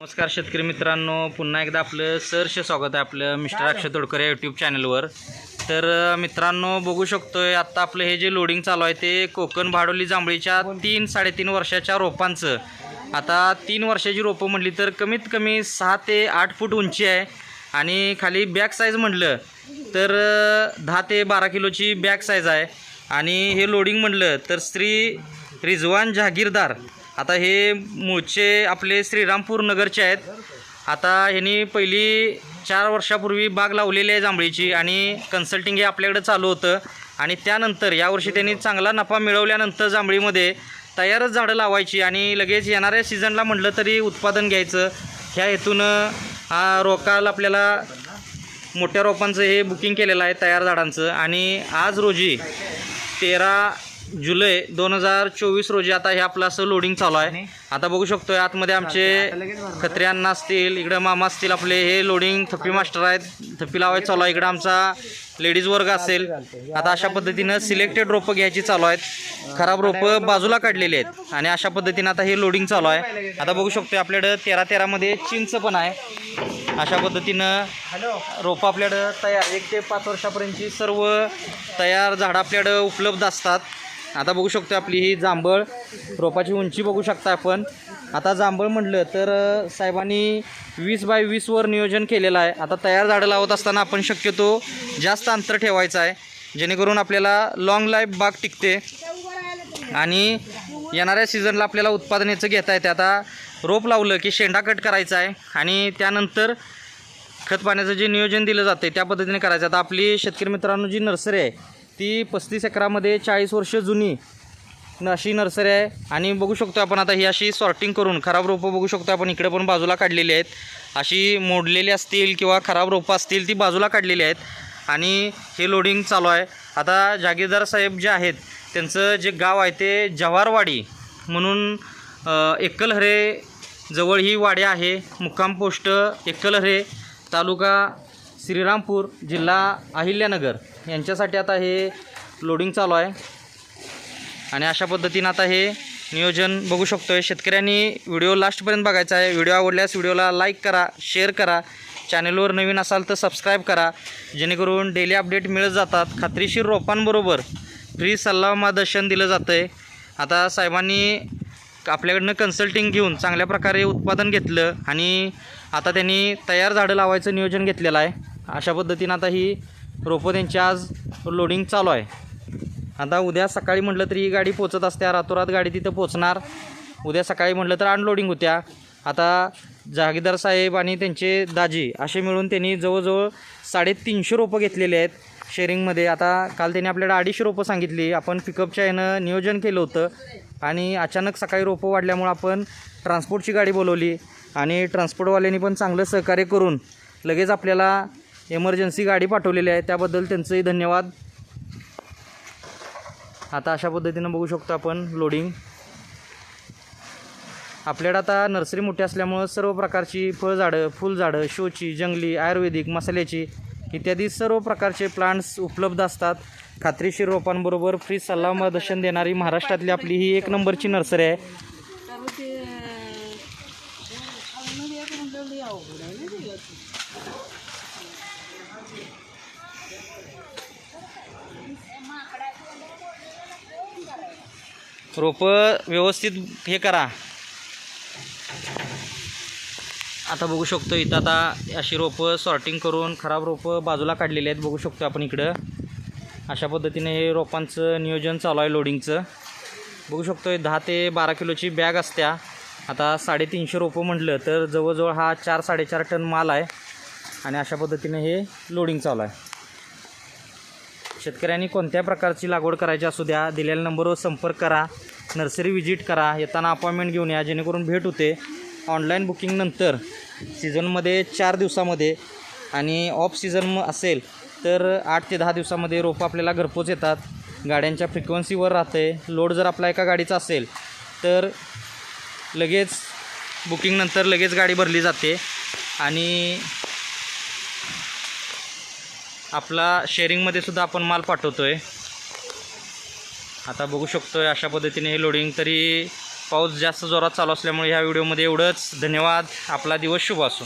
नमस्कार शेतकरी मित्रांनो पुन्हा एकदा आपलं सहर्ष स्वागत आहे आपलं मिस्टर अक्षय तोडकर या यूट्यूब चॅनलवर तर मित्रांनो बघू शकतोय आत्ता आपलं हे जे लोडिंग चालू आहे ते कोकण भाडोली जांभळीच्या तीन साडेतीन वर्षाच्या रोपांचं. आता तीन वर्षाची रोपं म्हटली तर कमीत कमी सहा ते आठ फूट उंची आहे. आणि खाली बॅक साईज म्हटलं तर दहा ते बारा किलोची बॅक साईज आहे. आणि हे लोडिंग म्हटलं तर श्री रिजवान जहागीरदार आता हे मूळचे आपले श्रीरामपूर नगरचे आहेत. आता ह्यांनी पहिली चार वर्षापूर्वी बाग लावलेली आहे जांभळीची आणि कन्सल्टिंग हे आपल्याकडे चालू होतं. आणि त्यानंतर यावर्षी त्यांनी चांगला नफा मिळवल्यानंतर जांभळीमध्ये तयारच झाडं लावायची आणि लगेच येणाऱ्या सीझनला म्हटलं तरी उत्पादन घ्यायचं. ह्या हेतून हा रोकाल आपल्याला मोठ्या रोपांचं हे बुकिंग केलेलं आहे तयार झाडांचं. आणि आज रोजी तेरा जुलै दोन हजार चोवीस रोजी आता हे आपलं असं लोडिंग चालू आहे. आता बघू शकतोय आतमध्ये आमचे खत्री अण्णा असतील इकडं मामा असतील आपले हे लोडिंग थप्पी मास्टर आहेत. थप्पी लावायचं चालू आहे. इकडं आमचा लेडीज वर्ग असेल. आता अशा पद्धतीनं सिलेक्टेड रोपं घ्यायची चालू आहेत. खराब रोपं बाजूला काढलेली आहेत. आणि अशा पद्धतीनं आता हे लोडिंग चालू आहे. आता बघू शकतोय आपल्याकडं तेरा तेरामध्ये चिंच पण आहे. अशा पद्धतीनं रोपं आपल्याकडं तयार एक ते पाच वर्षापर्यंतची सर्व तयार झाडं आपल्याकडं उपलब्ध असतात. आता बघू शकतो आपली ही जांभळ. रोपाची उंची बघू शकता आपण. आता जांभळ म्हटलं तर साहेबांनी वीस बाय वीसवर नियोजन केलेलं आहे. आता तयार झाडं लावत असताना आपण शक्यतो जास्त अंतर ठेवायचं आहे. जेणेकरून आपल्याला लाँग लाईफ बाग टिकते. आणि येणाऱ्या सीझनला आपल्याला उत्पादन याचं घेता येते. आता रोप लावलं की शेंडा कट करायचा आहे. आणि त्यानंतर खत पाण्याचं जे नियोजन दिलं जाते त्या पद्धतीने करायचं आता आपली शेतकरी मित्रांनो जी नर्सरी आहे ती पस्तीस एकरामध्ये चाळीस वर्ष जुनी न अशी नर्सरी आहे. आणि बघू शकतो आपण आता ही अशी सॉर्टिंग करून खराब रोपं बघू शकतो आपण. इकडे पण बाजूला काढलेली आहेत. अशी मोडलेली असतील किंवा खराब रोपं असतील ती बाजूला काढलेली आहेत. आणि हे लोडिंग चालू आहे. आता जागीरदार साहेब जे आहेत त्यांचं जे गाव आहे ते जव्हारवाडी म्हणून एकलहरे जवळ ही वाडी आहे. मुक्काम पोस्ट एकलहरे तालुका श्रीरामपूर जिल्हा अहिल्यानगर. यांच्यासाठी आता हे लोडिंग चालू आहे. आणि अशा पद्धतीनं आता हे नियोजन बघू शकतो आहे शेतकऱ्यांनी व्हिडिओ लास्टपर्यंत बघायचा आहे. व्हिडिओ आवडल्यास व्हिडिओला लाईक करा शेअर करा. चॅनलवर नवीन असाल तर सबस्क्राईब करा. जेणेकरून डेली अपडेट मिळत जातात. खात्रीशीर रोपांबरोबर फ्री सल्ला मार्गदर्शन दिलं जातं आहे आता साहेबांनी आपल्याकडनं कन्सल्टिंग घेऊन चांगल्या प्रकारे उत्पादन घेतलं आणि आता त्यांनी तयार झाडं लावायचं नियोजन घेतलेलं आहे. अशा पद्धतीनं आता ही रोपं त्यांची आज लोडिंग चालू आहे. आता उद्या सकाळी म्हटलं तरी ही गाडी पोचत असत्या रातोरात गाडी तिथं पोचणार. उद्या सकाळी म्हटलं तर अनलोडिंग होत्या. आता जहागीरदार साहेब आणि त्यांचे दाजी असे मिळून त्यांनी जवळजवळ साडेतीनशे रोपं घेतलेले आहेत शेअरिंगमध्ये आता काल त्यांनी आपल्याला अडीचशे रोपं सांगितली. आपण पिकअपच्या यानं नियोजन केलं होतं आणि अचानक सकाळी रोपं वाढल्यामुळं आपण ट्रान्सपोर्टची गाडी बोलवली आणि ट्रान्सपोर्टवाल्यांनी पण चांगलं सहकार्य करून लगेच आपल्याला एमर्जन्सी गाडी पाठवलेली आहे. त्याबद्दल त्यांचंही धन्यवाद. आता अशा पद्धतीनं बघू शकतो आपण लोडिंग आपल्याकडं आता नर्सरी मोठी असल्यामुळं सर्व प्रकारची फळझाडं फुलझाडं शोची जंगली आयुर्वेदिक मसाल्याची इत्यादी सर्व प्रकारचे प्लांट्स उपलब्ध असतात. खात्रीशीर रोपांबरोबर फ्री सल्ला मार्गदर्शन देणारी महाराष्ट्रातली आपली ही एक नंबरची नर्सरी आहे. रोपं व्यवस्थित हे करा. आता बघू शकतो इथं आता अशी रोपं सॉर्टिंग करून खराब रोपं बाजूला काढलेली आहेत. बघू शकतो आपण इकडं. अशा पद्धतीने हे रोपांचं नियोजन चालू आहे लोडिंगचं बघू शकतो दहा ते बारा किलोची बॅग असत्या. आता साडेतीनशे रोपं म्हटलं तर जवळजवळ हा चार साडेचार टन माल आहे. आणि अशा पद्धतीने हे लोडिंग चालू आहे. शेतकऱ्यांनी कोणत्या प्रकारची लागवड करायची असू द्या दिलेल्या नंबरवर संपर्क करा नर्सरी व्हिजिट करा येताना अपॉइंटमेंट घेऊन या जेणेकरून भेट होते. ऑनलाईन बुकिंगनंतर सीझनमध्ये चार दिवसामध्ये आणि ऑफ सीझन असेल तर आठ ते दहा दिवसामध्ये रोपं आपल्याला घरपोच येतात. गाड्यांच्या फ्रिक्वन्सीवर राहते. लोड जर आपला एका गाडीचा असेल तर लगेच बुकिंगनंतर लगेच गाडी भरली जाते. आणि आपला शेअरिंगमध्ये सुद्धा आपण माल पाठवतो आहे आता बघू शकतो आहे अशा पद्धतीने हे लोडिंग तरी पाऊस जास्त जोरात चालू असल्यामुळे ह्या व्हिडिओमध्ये एवढंच. धन्यवाद. आपला दिवस शुभ असो.